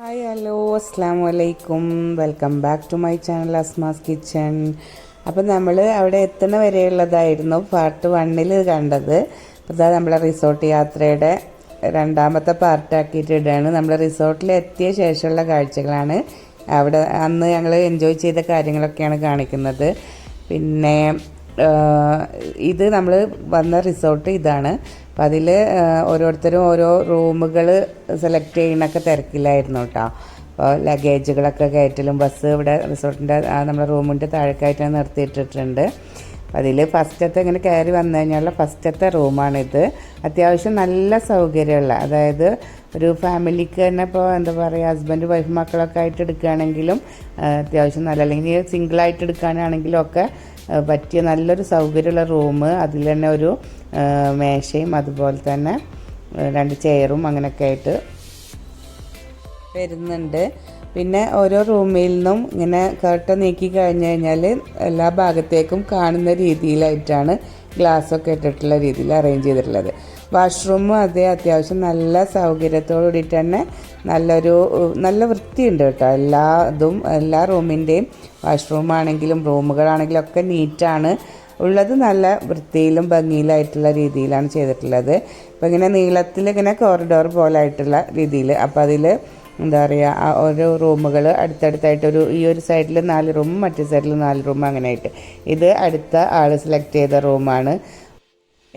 Hi hello അസ്സാം വലൈക്കും welcome back to my channel Asma's kitchen. അപ്പം നമ്മൾ അവിടെ എത്തുന്ന വരെയുള്ളതായിരുന്നു പാർട്ട് വണ്ണിൽ കണ്ടത്. അപ്പോൾ നമ്മളെ റിസോർട്ട് യാത്രയുടെ രണ്ടാമത്തെ പാർട്ടാക്കിയിട്ട് ഇടുകയാണ് നമ്മൾ റിസോർട്ടിൽ എത്തിയ ശേഷമുള്ള കാഴ്ചകളാണ് അവിടെ അന്ന് ഞങ്ങൾ എൻജോയ് ചെയ്ത കാര്യങ്ങളൊക്കെയാണ് കാണിക്കുന്നത്. പിന്നെ ഇത് നമ്മൾ വന്ന റിസോർട്ട് ഇതാണ്. അപ്പം അതിൽ ഓരോരുത്തരും ഓരോ റൂമുകൾ സെലക്ട് ചെയ്യണൊക്കെ തിരക്കില്ലായിരുന്നു കേട്ടോ അപ്പോൾ ലഗേജുകളൊക്കെ കയറ്റലും ബസ് ഇവിടെ റിസോർട്ടിന്റെ നമ്മുടെ റൂമിന്റെ താഴേക്കായിട്ട് നിർത്തിയിട്ടിട്ടുണ്ട്. അതിൽ ഫസ്റ്റത്തെ ഇങ്ങനെ കയറി വന്നു കഴിഞ്ഞാൽ ഫസ്റ്റത്തെ റൂമാണിത്. അത്യാവശ്യം നല്ല സൗകര്യമുള്ള അതായത് ഒരു ഫാമിലിക്ക് തന്നെ ഇപ്പോൾ എന്താ പറയുക ഹസ്ബൻഡ് വൈഫ് മക്കളൊക്കെ ആയിട്ട് എടുക്കുകയാണെങ്കിലും അത്യാവശ്യം നല്ല അല്ലെങ്കിൽ സിംഗിളായിട്ട് എടുക്കാനാണെങ്കിലും ഒക്കെ പറ്റിയ നല്ലൊരു സൗകര്യമുള്ള റൂം അതിൽ തന്നെ ഒരു മേശയും അതുപോലെ തന്നെ രണ്ട് ചെയറും അങ്ങനെയൊക്കെ ആയിട്ട് വരുന്നുണ്ട്. പിന്നെ ഓരോ റൂമിൽ നിന്നും ഇങ്ങനെ കർട്ടൻ നീക്കി കഴിഞ്ഞ് കഴിഞ്ഞാൽ എല്ലാ ഭാഗത്തേക്കും കാണുന്ന രീതിയിലായിട്ടാണ് ഗ്ലാസ്സൊക്കെ ഇട്ടിട്ടുള്ള രീതിയിൽ അറേഞ്ച് ചെയ്തിട്ടുള്ളത്. വാഷ്റൂമും അതേ അത്യാവശ്യം നല്ല സൗകര്യത്തോടു കൂടിയിട്ട് തന്നെ നല്ലൊരു നല്ല വൃത്തിയുണ്ട് കേട്ടോ. എല്ലാ ഇതും എല്ലാ റൂമിന്റെയും വാഷ്റൂമാണെങ്കിലും റൂമുകളാണെങ്കിലും ഒക്കെ നീറ്റാണ്. ഉള്ളത് നല്ല വൃത്തിയിലും ഭംഗിയിലായിട്ടുള്ള രീതിയിലാണ് ചെയ്തിട്ടുള്ളത്. അപ്പോൾ ഇങ്ങനെ നീളത്തിൽ ഇങ്ങനെ കോറിഡോർ പോലെ ആയിട്ടുള്ള രീതിയിൽ അപ്പോൾ അതിൽ എന്താ പറയുക ആ ഓരോ റൂമുകൾ അടുത്തടുത്തായിട്ട് ഒരു ഈ ഒരു സൈഡിൽ നാല് റൂമും മറ്റേ സൈഡിൽ നാല് റൂമും അങ്ങനെ ആയിട്ട് ഇത് അടുത്ത ആൾ സെലക്ട് ചെയ്ത റൂമാണ്.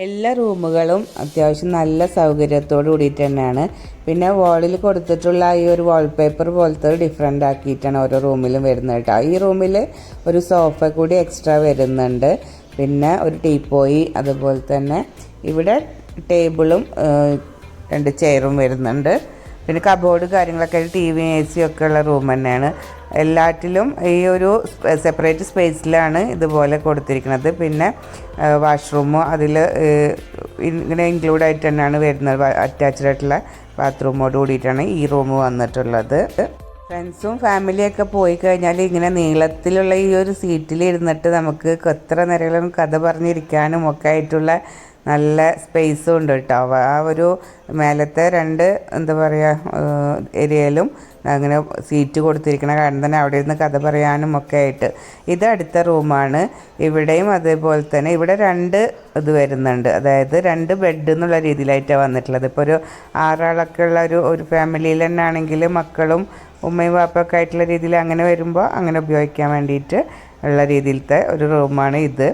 എല്ലാ റൂമുകളും അത്യാവശ്യം നല്ല സൗകര്യത്തോട് കൂടിയിട്ട് തന്നെയാണ്. പിന്നെ വാളിൽ കൊടുത്തിട്ടുള്ള ഈ ഒരു വാൾപേപ്പർ പോലത്തെ ഡിഫറെന്റ് ആക്കിയിട്ടാണ് ഓരോ റൂമിലും വരുന്നത് കേട്ടോ. ഈ റൂമിൽ ഒരു സോഫ കൂടി എക്സ്ട്രാ വരുന്നുണ്ട്. പിന്നെ ഒരു ടീപ്പോയി അതുപോലെ തന്നെ ഇവിടെ ടേബിളും രണ്ട് ചെയറും വരുന്നുണ്ട്. പിന്നെ കബോർഡ് കാര്യങ്ങളൊക്കെ ടി വി എ സി ഒക്കെ ഉള്ള റൂം തന്നെയാണ്. എല്ലാറ്റിലും ഈ ഒരു സെപ്പറേറ്റ് സ്പേസിലാണ് ഇതുപോലെ കൊടുത്തിരിക്കുന്നത്. പിന്നെ വാഷ്റൂമും അതിൽ ഇങ്ങനെ ഇൻക്ലൂഡ് ആയിട്ട് തന്നെയാണ് വരുന്നത്. അറ്റാച്ച്ഡ് ആയിട്ടുള്ള ബാത്റൂമോട് കൂടിയിട്ടാണ് ഈ റൂം വന്നിട്ടുള്ളത്. ഫ്രണ്ട്സും ഫാമിലിയൊക്കെ പോയി കഴിഞ്ഞാൽ ഇങ്ങനെ നീളത്തിലുള്ള ഈ ഒരു സീറ്റിൽ ഇരുന്നിട്ട് നമുക്ക് എത്ര നേരങ്ങളും കഥ പറഞ്ഞിരിക്കാനും ഒക്കെ ആയിട്ടുള്ള നല്ല സ്പേസും ഉണ്ട് കേട്ടോ. ആ ഒരു മേലത്തെ രണ്ട് എന്താ പറയുക ഏരിയയിലും അങ്ങനെ സീറ്റ് കൊടുത്തിരിക്കണ കാരണം തന്നെ അവിടെ ഇരുന്ന് കഥ പറയാനും ഒക്കെ ആയിട്ട്. ഇത് അടുത്ത റൂമാണ്. ഇവിടെയും അതേപോലെ തന്നെ ഇവിടെ രണ്ട് ഇത് വരുന്നുണ്ട്. അതായത് രണ്ട് ബെഡ് എന്നുള്ള രീതിയിലായിട്ടാണ് വന്നിട്ടുള്ളത്. ഇപ്പോൾ ഒരു ആറാളൊക്കെ ഉള്ള ഒരു ഒരു ഫാമിലിയിൽ തന്നെ ആണെങ്കിൽ മക്കളും ഉമ്മയും വാപ്പൊക്കെ ആയിട്ടുള്ള രീതിയിൽ അങ്ങനെ വരുമ്പോൾ അങ്ങനെ ഉപയോഗിക്കാൻ വേണ്ടിയിട്ട് ഉള്ള രീതിയിലത്തെ ഒരു റൂമാണ് ഇത്.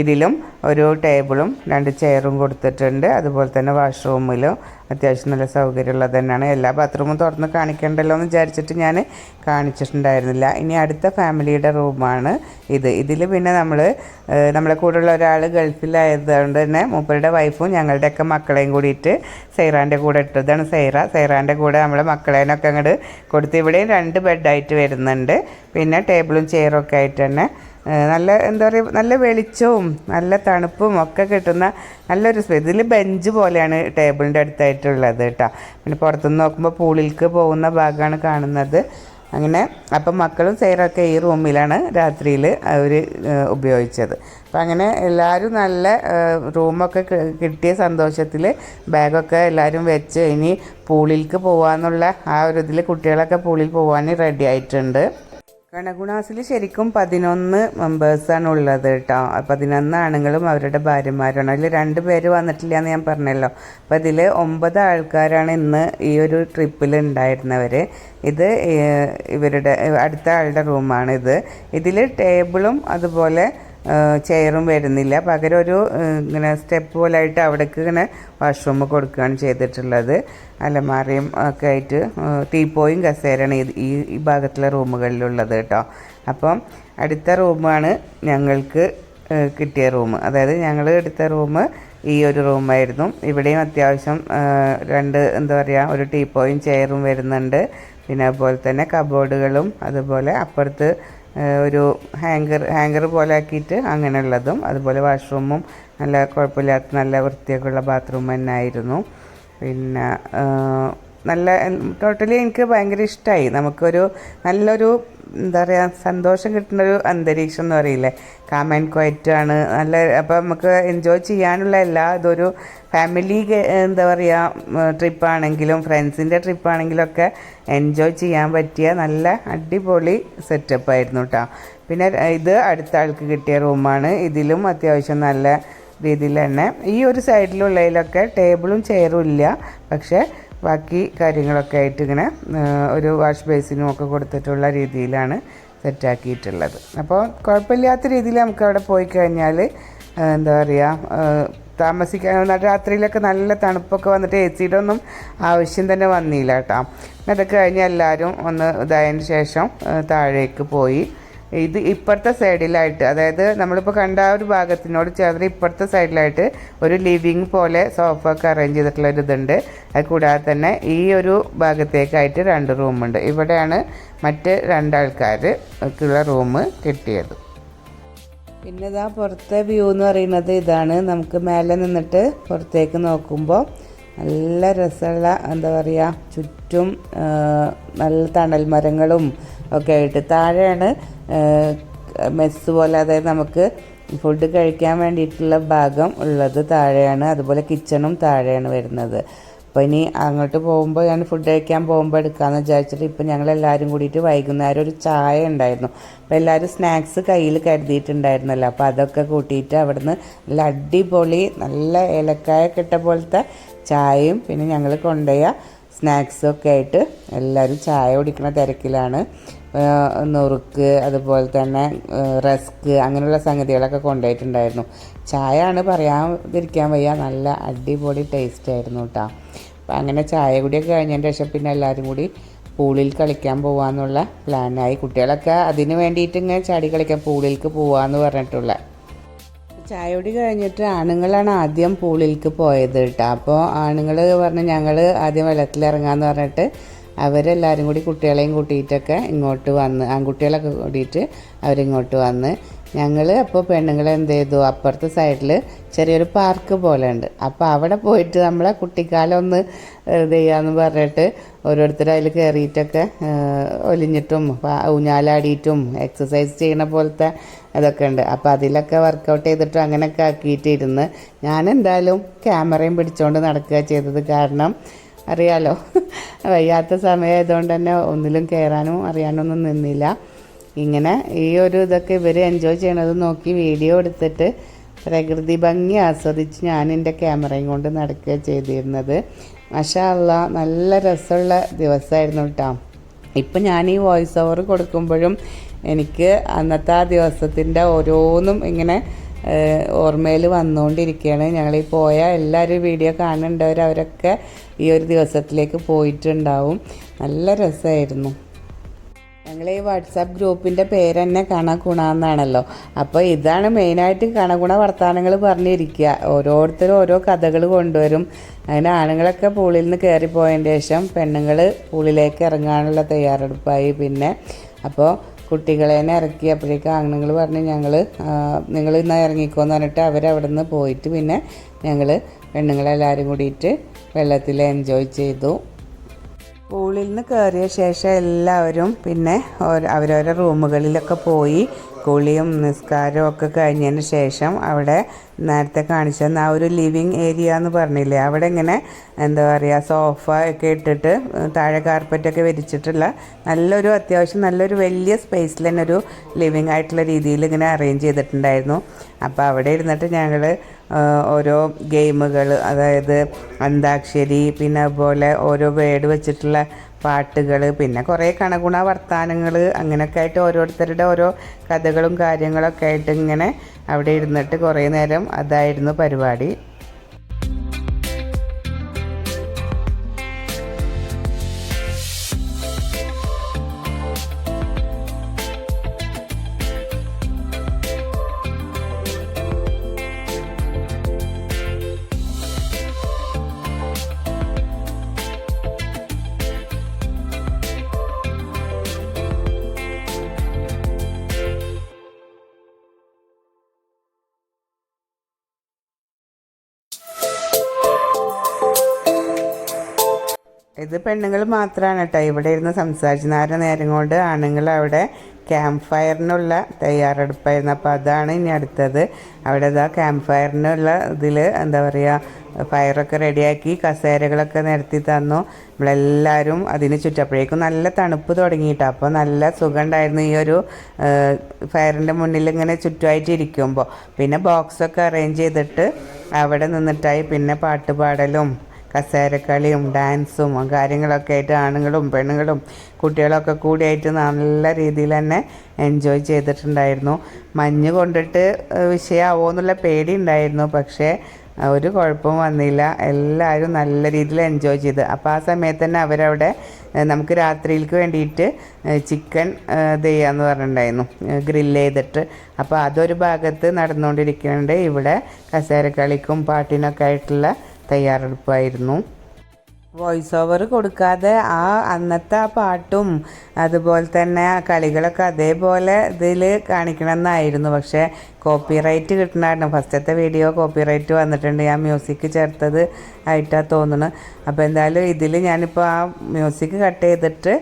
ഇതിലും ഒരു ടേബിളും രണ്ട് ചെയറും കൊടുത്തിട്ടുണ്ട്. അതുപോലെ തന്നെ വാഷ്റൂമിലും അത്യാവശ്യം നല്ല സൗകര്യമുള്ളത് തന്നെയാണ്. എല്ലാ ബാത്റൂമും തുറന്ന് കാണിക്കണ്ടല്ലോ എന്ന് വിചാരിച്ചിട്ട് ഞാൻ കാണിച്ചിട്ടുണ്ടായിരുന്നില്ല. ഇനി അടുത്ത ഫാമിലിയുടെ റൂമാണ് ഇത്. ഇതിൽ പിന്നെ നമ്മൾ നമ്മളെ കൂടെയുള്ള ഒരാൾ ഗൾഫിലായതുകൊണ്ട് തന്നെ മൂപ്പരുടെ വൈഫും ഞങ്ങളുടെയൊക്കെ മക്കളെയും കൂടിയിട്ട് സൈറാന്റെ കൂടെ ഇട്ടതാണ് സൈറ. സൈറാന്റെ കൂടെ നമ്മളെ മക്കളേനൊക്കെ അങ്ങോട്ട് കൊടുത്ത് ഇവിടെയും രണ്ട് ബെഡായിട്ട് വരുന്നുണ്ട്. പിന്നെ ടേബിളും ചെയറും ഒക്കെ ആയിട്ട് തന്നെ നല്ല എന്താ പറയുക നല്ല വെളിച്ചവും നല്ല തണുപ്പും ഒക്കെ കിട്ടുന്ന നല്ലൊരു സ്പേസ് ഇതിൽ ബെഞ്ച് പോലെയാണ് ടേബിളിന്റെ അടുത്തായിട്ടുള്ളത് കേട്ടോ. പിന്നെ പുറത്തുനിന്ന് നോക്കുമ്പോൾ പൂളിലേക്ക് പോകുന്ന ഭാഗമാണ് കാണുന്നത്. അങ്ങനെ അപ്പം മക്കളും സൈറൊക്കെ ഈ റൂമിലാണ് രാത്രിയിൽ അവർ ഉപയോഗിച്ചത്. അപ്പം അങ്ങനെ എല്ലാവരും നല്ല റൂമൊക്കെ കിട്ടിയ സന്തോഷത്തിൽ ബാഗൊക്കെ എല്ലാവരും വെച്ച് ഇനി പൂളിലേക്ക് പോകാമെന്നുള്ള ആ ഒരു ഇതിൽ കുട്ടികളൊക്കെ പൂളിൽ പോകാൻ റെഡി ആയിട്ടുണ്ട്. കണഗുണാസിൽ ശരിക്കും പതിനൊന്ന് മെമ്പേഴ്സാണ് ഉള്ളത് കേട്ടോ. പതിനൊന്ന് ആണുങ്ങളും അവരുടെ ഭാര്യമാരാണ് അതിൽ രണ്ട് പേര് വന്നിട്ടില്ല എന്ന് ഞാൻ പറഞ്ഞല്ലോ. അപ്പം ഇതിൽ ഒമ്പത് ആൾക്കാരാണ് ഇന്ന് ഈ ഒരു ട്രിപ്പിൽ ഉണ്ടായിരുന്നവർ ഇത് ഇവരുടെ അടുത്ത ആളുടെ റൂമാണ് ഇത്. ഇതിൽ ടേബിളും അതുപോലെ ചെയറും വരുന്നില്ല. പകരം ഒരു ഇങ്ങനെ സ്റ്റെപ്പ് പോലെ ആയിട്ട് അവിടേക്ക് ഇങ്ങനെ വാഷ്റൂം കൊടുക്കുകയാണ് ചെയ്തിട്ടുള്ളത്. അലമാറയും ഒക്കെ ആയിട്ട് ടീപ്പോയും കസേരയാണ് ഈ ഈ ഭാഗത്തുള്ള റൂമുകളിലുള്ളത് കേട്ടോ. അപ്പം അടുത്ത റൂമാണ് ഞങ്ങൾക്ക് കിട്ടിയ റൂം. അതായത് ഞങ്ങൾ എടുത്ത റൂം ഈ ഒരു റൂമായിരുന്നു. ഇവിടെയും അത്യാവശ്യം രണ്ട് എന്താ പറയുക ഒരു ടീപ്പോയും ചെയറും വരുന്നുണ്ട്. പിന്നെ അതുപോലെ തന്നെ കബോർഡുകളും അതുപോലെ അപ്പുറത്ത് ഒരു ഹാങ്കർ ഹാങ്കർ പോലെ ആക്കിയിട്ട് അങ്ങനെയുള്ളതും അതുപോലെ വാഷ്റൂമും നല്ല കുഴപ്പമില്ലാത്ത നല്ല വൃത്തിയൊക്കെയുള്ള ബാത്റൂം തന്നെ ആയിരുന്നു പിന്നെ നല്ല ടോട്ടലി എനിക്ക് ഭയങ്കര ഇഷ്ടമായി നമുക്കൊരു നല്ലൊരു എന്താ പറയുക സന്തോഷം കിട്ടുന്ന ഒരു അന്തരീക്ഷം എന്ന് പറയില്ലേ? കാം ആൻഡ് ക്വയറ്റ് ആണ്. നല്ല അപ്പോൾ നമുക്ക് എൻജോയ് ചെയ്യാനുള്ള എല്ലാ ഇതൊരു ഫാമിലി എന്താ പറയുക ട്രിപ്പാണെങ്കിലും ഫ്രണ്ട്സിന്റെ ട്രിപ്പാണെങ്കിലും ഒക്കെ എൻജോയ് ചെയ്യാൻ പറ്റിയ നല്ല അടിപൊളി സെറ്റപ്പ് ആയിരുന്നു കേട്ടോ പിന്നെ ഇത് അടുത്ത ആൾക്ക് കിട്ടിയ റൂമാണ് ഇതിലും അത്യാവശ്യം നല്ല രീതിയിൽ തന്നെ ഈ ഒരു സൈഡിലുള്ളതിലൊക്കെ ടേബിളും ചെയറും ഇല്ല. പക്ഷേ ബാക്കി കാര്യങ്ങളൊക്കെ ആയിട്ട് ഇങ്ങനെ ഒരു വാഷ് ബേസിനും ഒക്കെ കൊടുത്തിട്ടുള്ള രീതിയിലാണ് സെറ്റാക്കിയിട്ടുള്ളത് അപ്പോൾ കുഴപ്പമില്ലാത്ത രീതിയിൽ നമുക്ക് അവിടെ പോയി കഴിഞ്ഞാൽ എന്താ പറയുക താമസിക്കാൻ രാത്രിയിലൊക്കെ നല്ല തണുപ്പൊക്കെ വന്നിട്ട് എ സിയുടെ ഒന്നും ആവശ്യം തന്നെ വന്നില്ല കേട്ടോ. അതൊക്കെ കഴിഞ്ഞ് എല്ലാവരും ഒന്ന് ഇതായതിന് ശേഷം താഴേക്ക് പോയി ഇത് ഇപ്പുറത്തെ സൈഡിലായിട്ട് അതായത് നമ്മളിപ്പോൾ കണ്ട ആ ഒരു ഭാഗത്തിനോട് ചേർന്ന് ഇപ്പുറത്തെ സൈഡിലായിട്ട് ഒരു ലിവിങ് പോലെ സോഫ ഒക്കെ അറേഞ്ച് ചെയ്തിട്ടുള്ള ഒരു ഇതുണ്ട്. അത് കൂടാതെ തന്നെ ഈ ഒരു ഭാഗത്തേക്കായിട്ട് രണ്ട് റൂമുണ്ട് ഇവിടെയാണ് മറ്റ് രണ്ടാൾക്കാർക്കുള്ള റൂം കിട്ടിയത്. പിന്നെ ഇതാ പുറത്തെ വ്യൂ എന്ന് പറയുന്നത് ഇതാണ്. നമുക്ക് മേലെ നിന്നിട്ട് പുറത്തേക്ക് നോക്കുമ്പോൾ നല്ല രസമുള്ള എന്താ പറയുക ചുറ്റും നല്ല തണൽ മരങ്ങളും ഒക്കെ ആയിട്ട്. താഴെയാണ് മെസ്സ് പോലെ അതായത് നമുക്ക് ഫുഡ് കഴിക്കാൻ വേണ്ടിയിട്ടുള്ള ഭാഗം ഉള്ളത് താഴെയാണ്. അതുപോലെ കിച്ചണും താഴെയാണ് വരുന്നത്. അപ്പോൾ ഇനി അങ്ങോട്ട് പോകുമ്പോൾ ഞാൻ ഫുഡ് കഴിക്കാൻ പോകുമ്പോൾ എടുക്കാമെന്ന് വിചാരിച്ചിട്ട് ഇപ്പം ഞങ്ങൾ എല്ലാവരും കൂടിയിട്ട് വൈകുന്നേരം ഒരു ചായ ഉണ്ടായിരുന്നു. അപ്പോൾ എല്ലാവരും സ്നാക്സ് കയ്യിൽ കരുതിയിട്ടുണ്ടായിരുന്നല്ലോ. അപ്പോൾ അതൊക്കെ കൂട്ടിയിട്ട് അവിടുന്ന് നല്ല അടിപൊളി നല്ല ഏലക്കായ കിട്ട പോലത്തെ ചായയും പിന്നെ ഞങ്ങൾ കൊണ്ടുപോയ സ്നാക്സും ഒക്കെ ആയിട്ട് എല്ലാവരും ചായ കുടിക്കുന്ന തിരക്കിലാണ്. നുറുക്ക് അതുപോലെ തന്നെ റസ്ക് അങ്ങനെയുള്ള സംഗതികളൊക്കെ കൊണ്ടുപോയിട്ടുണ്ടായിരുന്നു. ചായ ആണ് പറയാതിരിക്കാൻ വയ്യ. നല്ല അടിപൊളി ടേസ്റ്റ് ആയിരുന്നു കേട്ടോ അപ്പം അങ്ങനെ ചായ കൂടിയൊക്കെ കഴിഞ്ഞതിന് ശേഷം പിന്നെ എല്ലാവരും കൂടി പൂളിൽ കളിക്കാൻ പോകാമെന്നുള്ള പ്ലാനായി കുട്ടികളൊക്കെ അതിന് വേണ്ടിയിട്ട് ഇങ്ങനെ ചാടി കളിക്കാൻ പൂളിൽക്ക് പോകാമെന്ന് പറഞ്ഞിട്ടുള്ള ചായയോടി കഴിഞ്ഞിട്ട് ആണുങ്ങളാണ് ആദ്യം പൂളിലേക്ക് പോയത് കേട്ടോ അപ്പോൾ ആണുങ്ങൾ പറഞ്ഞ് ഞങ്ങൾ ആദ്യം വെള്ളത്തിലിറങ്ങാന്ന് പറഞ്ഞിട്ട് അവരെല്ലാവരും കൂടി കുട്ടികളെയും കൂട്ടിയിട്ടൊക്കെ ഇങ്ങോട്ട് വന്ന് ആൺകുട്ടികളൊക്കെ കൂടിയിട്ട് അവരിങ്ങോട്ട് വന്ന്. ഞങ്ങൾ അപ്പോൾ പെണ്ണുങ്ങൾ എന്ത് ചെയ്തു? അപ്പുറത്തെ സൈഡിൽ ചെറിയൊരു പാർക്ക് പോലെ ഉണ്ട് അപ്പോൾ അവിടെ പോയിട്ട് നമ്മളെ കുട്ടിക്കാലം ഒന്ന് ഇത് ചെയ്യാമെന്ന് പറഞ്ഞിട്ട് ഓരോരുത്തർ അതിൽ കയറിയിട്ടൊക്കെ ഒലിഞ്ഞിട്ടും ഊഞ്ഞാലാടിയിട്ടും എക്സസൈസ് ചെയ്യണ പോലത്തെ അതൊക്കെ ഉണ്ട്. അപ്പോൾ അതിലൊക്കെ വർക്കൗട്ട് ചെയ്തിട്ടും അങ്ങനെയൊക്കെ ആക്കിയിട്ട് ഇരുന്ന് ഞാൻ എന്തായാലും ക്യാമറയും പിടിച്ചുകൊണ്ട് നടക്കുക ചെയ്തത്. കാരണം അറിയാലോ വയ്യാത്ത സമയമായതുകൊണ്ട് തന്നെ ഒന്നിലും കയറാനും അറിയാനൊന്നും നിന്നില്ല. ഇങ്ങനെ ഈ ഒരു ഇതൊക്കെ ഇവർ എൻജോയ് ചെയ്യണത് നോക്കി വീഡിയോ എടുത്തിട്ട് പ്രകൃതി ഭംഗി ആസ്വദിച്ച് ഞാൻ എന്റെ ക്യാമറയും കൊണ്ട് നടക്കുക ചെയ്തിരുന്നത്. മഷാള്ള നല്ല രസമുള്ള ദിവസമായിരുന്നു കേട്ടോ ഇപ്പം ഞാൻ ഈ വോയിസ് ഓവർ കൊടുക്കുമ്പോഴും എനിക്ക് അന്നത്തെ ആ ദിവസത്തിന്റെ ഓരോന്നും ഇങ്ങനെ ഓർമ്മയിൽ വന്നുകൊണ്ടിരിക്കുകയാണ്. ഞങ്ങൾ ഈ പോയ എല്ലാവരും വീഡിയോ കാണുന്നുണ്ടവർ അവരൊക്കെ ഈ ഒരു ദിവസത്തിലേക്ക് പോയിട്ടുണ്ടാവും. നല്ല രസമായിരുന്നു. ഞങ്ങൾ ഈ വാട്സാപ്പ് ഗ്രൂപ്പിന്റെ പേര് തന്നെ കണകുണ എന്നാണല്ലോ. അപ്പോൾ ഇതാണ് മെയിനായിട്ട് കണകുണ വർത്തമാനങ്ങൾ പറഞ്ഞിരിക്കുക. ഓരോരുത്തരും ഓരോ കഥകൾ കൊണ്ടുവരും. അങ്ങനെ ആണുങ്ങളൊക്കെ പൂളിൽ നിന്ന് കയറിപ്പോയതിന് ശേഷം പെണ്ണുങ്ങൾ പൂളിലേക്ക് ഇറങ്ങാനുള്ള തയ്യാറെടുപ്പായി. പിന്നെ അപ്പോൾ കുട്ടികളെ തന്നെ ഇറക്കിയപ്പോഴേക്കും ആണുങ്ങൾ പറഞ്ഞ് ഞങ്ങൾ നിങ്ങൾ ഇന്ന് ഇറങ്ങിക്കോന്ന് പറഞ്ഞിട്ട് അവരവിടെ നിന്ന് പോയിട്ട് പിന്നെ ഞങ്ങൾ പെണ്ണുങ്ങളെല്ലാവരും കൂടിയിട്ട് വെള്ളത്തിൽ എൻജോയ് ചെയ്തു. പൂളിൽ നിന്ന് കയറിയ ശേഷം എല്ലാവരും പിന്നെ അവരവരുടെ റൂമുകളിലൊക്കെ പോയി കുളിയും നിസ്കാരവും ഒക്കെ കഴിഞ്ഞതിന് ശേഷം അവിടെ നേരത്തെ കാണിച്ചു തന്ന ആ ഒരു ലിവിങ് ഏരിയ എന്ന് പറഞ്ഞില്ലേ അവിടെ ഇങ്ങനെ എന്താ പറയുക സോഫ ഒക്കെ ഇട്ടിട്ട് താഴെ കാർപ്പറ്റൊക്കെ വിരിച്ചിട്ടുള്ള നല്ലൊരു അത്യാവശ്യം നല്ലൊരു വലിയ സ്പേസിൽ തന്നെ ഒരു ലിവിങ് ആയിട്ടുള്ള രീതിയിൽ ഇങ്ങനെ അറേഞ്ച് ചെയ്തിട്ടുണ്ടായിരുന്നു. അപ്പോൾ അവിടെ ഇരുന്നിട്ട് ഞങ്ങൾ ഓരോ ഗെയിമുകൾ അതായത് അന്താക്ഷരി പിന്നെ അതുപോലെ ഓരോ വേർഡ് വെച്ചിട്ടുള്ള പാട്ടുകൾ പിന്നെ കുറേ കണഗുണ വർത്താനങ്ങൾ അങ്ങനെയൊക്കെ ആയിട്ട് ഓരോരുത്തരുടെ ഓരോ കഥകളും കാര്യങ്ങളൊക്കെ ആയിട്ട് ഇങ്ങനെ അവിടെ ഇരുന്നിട്ട് കുറേ നേരം അതായിരുന്നു പരിപാടി. ഇത് പെണ്ണുങ്ങൾ മാത്രമാണ് കേട്ടോ ഇവിടെ ഇരുന്ന് സംസാരിച്ച് നേരെ നേരം കൊണ്ട് ആണുങ്ങൾ അവിടെ ക്യാമ്പ് ഫയറിനുള്ള തയ്യാറെടുപ്പായിരുന്നു. അപ്പോൾ അതാണ് ഇനി അടുത്തത്. അവിടെ ഇതാ ക്യാമ്പ് ഫയറിനുള്ള ഇതിൽ എന്താ പറയുക ഫയറൊക്കെ റെഡിയാക്കി കസേരകളൊക്കെ നിരത്തി തന്നു. നമ്മളെല്ലാവരും അതിന് ചുറ്റപ്പോഴേക്കും നല്ല തണുപ്പ് തുടങ്ങിയിട്ടോ. അപ്പോൾ നല്ല സുഖം ഉണ്ടായിരുന്നു ഈ ഒരു ഫയറിന്റെ മുന്നിൽ ഇങ്ങനെ ചുറ്റുമായിട്ട് ഇരിക്കുമ്പോൾ പിന്നെ ബോക്സൊക്കെ അറേഞ്ച് ചെയ്തിട്ട് അവിടെ നിന്നിട്ടായി പിന്നെ പാട്ട് പാടലും കസേരക്കളിയും ഡാൻസും കാര്യങ്ങളൊക്കെ ആയിട്ട് ആണുങ്ങളും പെണ്ണുങ്ങളും കുട്ടികളൊക്കെ കൂടിയായിട്ട് നല്ല രീതിയിൽ തന്നെ എൻജോയ് ചെയ്തിട്ടുണ്ടായിരുന്നു. മഞ്ഞ് കൊണ്ടിട്ട് വിഷയമാവോ എന്നുള്ള പേടി ഉണ്ടായിരുന്നു. പക്ഷേ ഒരു കുഴപ്പവും വന്നില്ല. എല്ലാവരും നല്ല രീതിയിൽ എൻജോയ് ചെയ്ത്. അപ്പോൾ ആ സമയത്ത് തന്നെ അവരവിടെ നമുക്ക് രാത്രിയിലേക്ക് വേണ്ടിയിട്ട് ചിക്കൻ ചെയ്യാന്ന് പറഞ്ഞിട്ടുണ്ടായിരുന്നു. ഗ്രില്ല് ചെയ്തിട്ട്. അപ്പോൾ അതൊരു ഭാഗത്ത് നടന്നുകൊണ്ടിരിക്കുന്നുണ്ട്. ഇവിടെ കസേരക്കളിക്കും പാട്ടിനൊക്കെ ആയിട്ടുള്ള തയ്യാറെടുപ്പായിരുന്നു. വോയിസ് ഓവർ കൊടുക്കാതെ ആ അന്നത്തെ ആ പാട്ടും അതുപോലെ തന്നെ ആ കളികളൊക്കെ അതേപോലെ ഇതിൽ കാണിക്കണമെന്നായിരുന്നു. പക്ഷേ കോപ്പിറൈറ്റ് കിട്ടണമായിരുന്നു. ഫസ്റ്റത്തെ വീഡിയോ കോപ്പിറൈറ്റ് വന്നിട്ടുണ്ട്. ഞാൻ മ്യൂസിക് ചേർത്തത് ആയിട്ടാണ് തോന്നുന്നത് അപ്പോൾ എന്തായാലും ഇതിൽ ഞാനിപ്പോൾ ആ മ്യൂസിക് കട്ട് ചെയ്തിട്ട്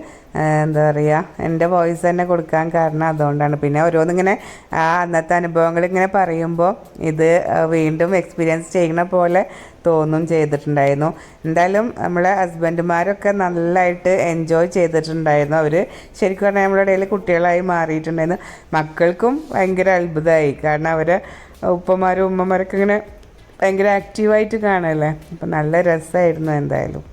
എന്താ പറയുക എന്റെ വോയിസ് തന്നെ കൊടുക്കാൻ കാരണം അതുകൊണ്ടാണ്. പിന്നെ ഓരോന്നിങ്ങനെ ആ അന്നത്തെ അനുഭവങ്ങൾ ഇങ്ങനെ പറയുമ്പോൾ ഇത് വീണ്ടും എക്സ്പീരിയൻസ് ചെയ്യുന്ന പോലെ തോന്നും ചെയ്തിട്ടുണ്ടായിരുന്നു. എന്തായാലും നമ്മളെ ഹസ്ബൻഡുമാരൊക്കെ നല്ലതായിട്ട് എൻജോയ് ചെയ്തിട്ടുണ്ടായിരുന്നു. അവർ ശരിക്കും പറഞ്ഞാൽ നമ്മുടെ ഇടയിൽ കുട്ടികളായി മാറിയിട്ടുണ്ടായിരുന്നു. മക്കൾക്കും ഭയങ്കര അത്ഭുതമായി. കാരണം അവരെ ഉപ്പമാരും ഉമ്മമാരൊക്കെ ഇങ്ങനെ ഭയങ്കര ആക്റ്റീവായിട്ട് കാണല്ലേ അപ്പം നല്ല രസമായിരുന്നു എന്തായാലും.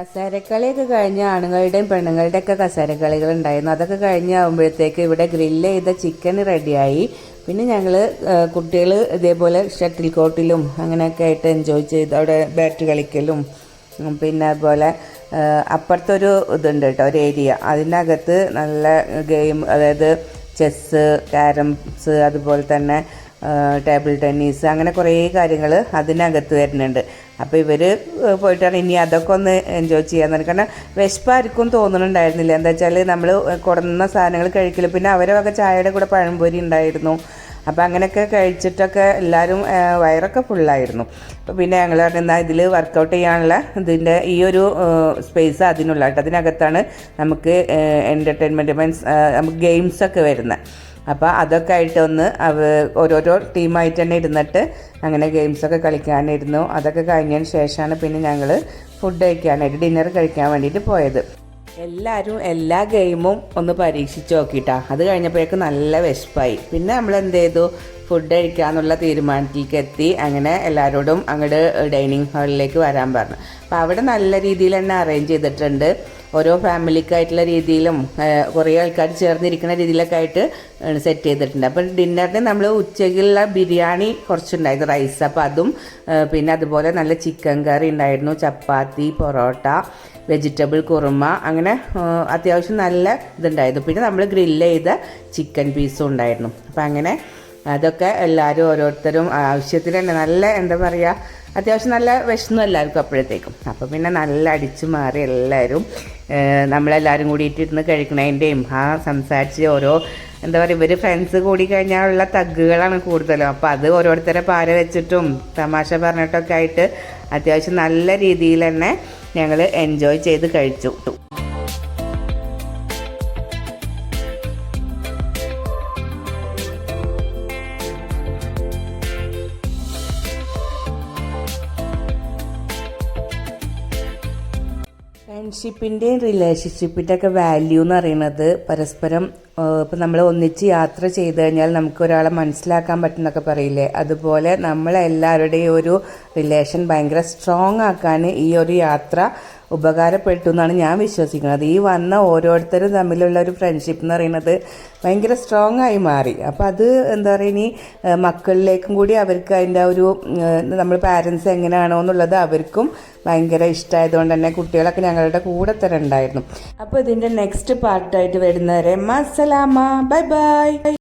കസേരക്കളിയൊക്കെ കഴിഞ്ഞ് ആണുങ്ങളുടെയും പെണ്ണുങ്ങളുടെയും ഒക്കെ കസേരക്കളികൾ ഉണ്ടായിരുന്നു അതൊക്കെ കഴിഞ്ഞാകുമ്പോഴത്തേക്ക് ഇവിടെ ഗ്രില്ല് ചെയ്ത ചിക്കൻ റെഡിയായി പിന്നെ ഞങ്ങൾ കുട്ടികൾ ഇതേപോലെ ഷട്ടിൽ കോട്ടിലും അങ്ങനെയൊക്കെ ആയിട്ട് എൻജോയ് ചെയ്ത് അവിടെ ബാറ്റ് കളിക്കലും പിന്നെ അതുപോലെ അപ്പുറത്തൊരു ഇതുണ്ട് കേട്ടോ ഒരു ഏരിയ അതിനകത്ത് നല്ല ഗെയിം അതായത് ചെസ്സ് ക്യാരംസ് അതുപോലെ തന്നെ ടേബിൾ ടെന്നീസ് അങ്ങനെ കുറേ കാര്യങ്ങൾ അതിനകത്ത് വരുന്നുണ്ട്. അപ്പോൾ ഇവർ പോയിട്ടാണ് ഇനി അതൊക്കെ ഒന്ന് എൻജോയ് ചെയ്യാൻ തന്നെ കാരണം വിശപ്പായിരിക്കും തോന്നുന്നുണ്ടായിരുന്നില്ല എന്താ വെച്ചാൽ നമ്മൾ കൊടുന്ന സാധനങ്ങൾ കഴിക്കില്ല പിന്നെ അവരെ വക ചായയുടെ കൂടെ പഴംപൊരി ഉണ്ടായിരുന്നു. അപ്പോൾ അങ്ങനെയൊക്കെ കഴിച്ചിട്ടൊക്കെ എല്ലാവരും വയറൊക്കെ ഫുള്ളായിരുന്നു അപ്പോൾ പിന്നെ ഞങ്ങൾ പറഞ്ഞാൽ ഇതിൽ വർക്കൗട്ട് ചെയ്യാനുള്ള ഇതിന്റെ ഈ ഒരു സ്പേസ് അതിനുള്ള അതിനകത്താണ് നമുക്ക് എന്റർടൈൻമെന്റ് മീൻസ് നമുക്ക് ഗെയിംസൊക്കെ വരുന്നത് അപ്പോൾ അതൊക്കെ ആയിട്ട് ഒന്ന് അവ ഓരോരോ ടീമായിട്ട് തന്നെ ഇരുന്നിട്ട് അങ്ങനെ ഗെയിംസൊക്കെ കളിക്കാനിരുന്നു. അതൊക്കെ കഴിഞ്ഞതിന് ശേഷമാണ് പിന്നെ ഞങ്ങൾ ഫുഡ് കഴിക്കാനായിട്ട് ഡിന്നർ കഴിക്കാൻ വേണ്ടിയിട്ട് പോയത്. എല്ലാവരും എല്ലാ ഗെയിമും ഒന്ന് പരീക്ഷിച്ച് നോക്കിയിട്ടാ അത് കഴിഞ്ഞപ്പോഴേക്കും നല്ല വിശപ്പായി. പിന്നെ നമ്മൾ എന്ത് ചെയ്തു? ഫുഡ് കഴിക്കാമെന്നുള്ള തീരുമാനത്തിലേക്ക് എത്തി. അങ്ങനെ എല്ലാവരോടും അങ്ങോട്ട് ഡൈനിങ് ഹാളിലേക്ക് വരാൻ പറഞ്ഞു. അപ്പോൾ അവിടെ നല്ല രീതിയിൽ തന്നെ അറേഞ്ച് ചെയ്തിട്ടുണ്ട്. ഓരോ ഫാമിലിക്കായിട്ടുള്ള രീതിയിലും കുറേ ആൾക്കാർ ചേർന്നിരിക്കുന്ന രീതിയിലൊക്കെ ആയിട്ട് സെറ്റ് ചെയ്തിട്ടുണ്ട്. അപ്പം ഡിന്നറിന് നമ്മൾ ഉച്ചയ്ക്കുള്ള ബിരിയാണി കുറച്ചുണ്ടായിരുന്നു റൈസ്. അപ്പോൾ അതും പിന്നെ അതുപോലെ നല്ല ചിക്കൻ കറി ഉണ്ടായിരുന്നു ചപ്പാത്തി പൊറോട്ട വെജിറ്റബിൾ കുറുമ അങ്ങനെ അത്യാവശ്യം നല്ല ഇതുണ്ടായിരുന്നു. പിന്നെ നമ്മൾ ഗ്രില്ല് ചെയ്ത ചിക്കൻ പീസും ഉണ്ടായിരുന്നു. അപ്പം അങ്ങനെ അതൊക്കെ എല്ലാവരും ഓരോരുത്തരും ആവശ്യത്തിന് തന്നെ നല്ല എന്താ പറയുക അത്യാവശ്യം നല്ല വിശന്നു എല്ലാവർക്കും അപ്പോഴത്തേക്കും. അപ്പോൾ പിന്നെ നല്ല അടിച്ചു മാറി എല്ലാവരും നമ്മളെല്ലാവരും കൂടിയിട്ട് ഇരുന്ന് കഴിക്കണതിന്റെയും ആ സംസാരിച്ച് ഓരോ എന്താ പറയുക ഇവർ ഫ്രണ്ട്സ് കൂടി കഴിഞ്ഞാലുള്ള തഗ്ഗുകളാണ് കൂടുതലും. അപ്പോൾ അത് ഓരോരുത്തരെ പാര വെച്ചിട്ടും തമാശ പറഞ്ഞിട്ടൊക്കെ ആയിട്ട് അത്യാവശ്യം നല്ല രീതിയിൽ തന്നെ ഞങ്ങൾ എൻജോയ് ചെയ്ത് കഴിച്ചു. ഫ്രണ്ട്ഷിപ്പിന്റെയും റിലേഷൻഷിപ്പിന്റെ ഒക്കെ വാല്യൂ എന്ന് പറയുന്നത് പരസ്പരം ഇപ്പം നമ്മൾ ഒന്നിച്ച് യാത്ര ചെയ്ത് കഴിഞ്ഞാൽ നമുക്ക് ഒരാളെ മനസ്സിലാക്കാൻ പറ്റുന്നൊക്കെ പറയില്ലേ? അതുപോലെ നമ്മളെല്ലാവരുടെയും ഒരു റിലേഷൻ ഭയങ്കര സ്ട്രോങ് ആക്കാൻ ഈ ഒരു യാത്ര ഉപകാരപ്പെട്ടു എന്നാണ് ഞാൻ വിശ്വസിക്കുന്നത്. ഈ വന്ന ഓരോരുത്തരും തമ്മിലുള്ള ഒരു ഫ്രണ്ട്ഷിപ്പ് എന്ന് പറയുന്നത് ഭയങ്കര സ്ട്രോങ് ആയി മാറി. അപ്പോൾ അത് എന്താ പറയുക ഇനി മക്കളിലേക്കും കൂടി അവർക്ക് അതിന്റെ ഒരു നമ്മൾ പാരൻസ് എങ്ങനെയാണോ എന്നുള്ളത് അവർക്കും ഭയങ്കര ഇഷ്ടമായതുകൊണ്ട് തന്നെ കുട്ടികളൊക്കെ ഞങ്ങളുടെ കൂടെ തന്നെ ഉണ്ടായിരുന്നു. അപ്പോൾ ഇതിന്റെ നെക്സ്റ്റ് പാർട്ടായിട്ട് വരുന്നവരെ മസലാമ ബൈ ബൈ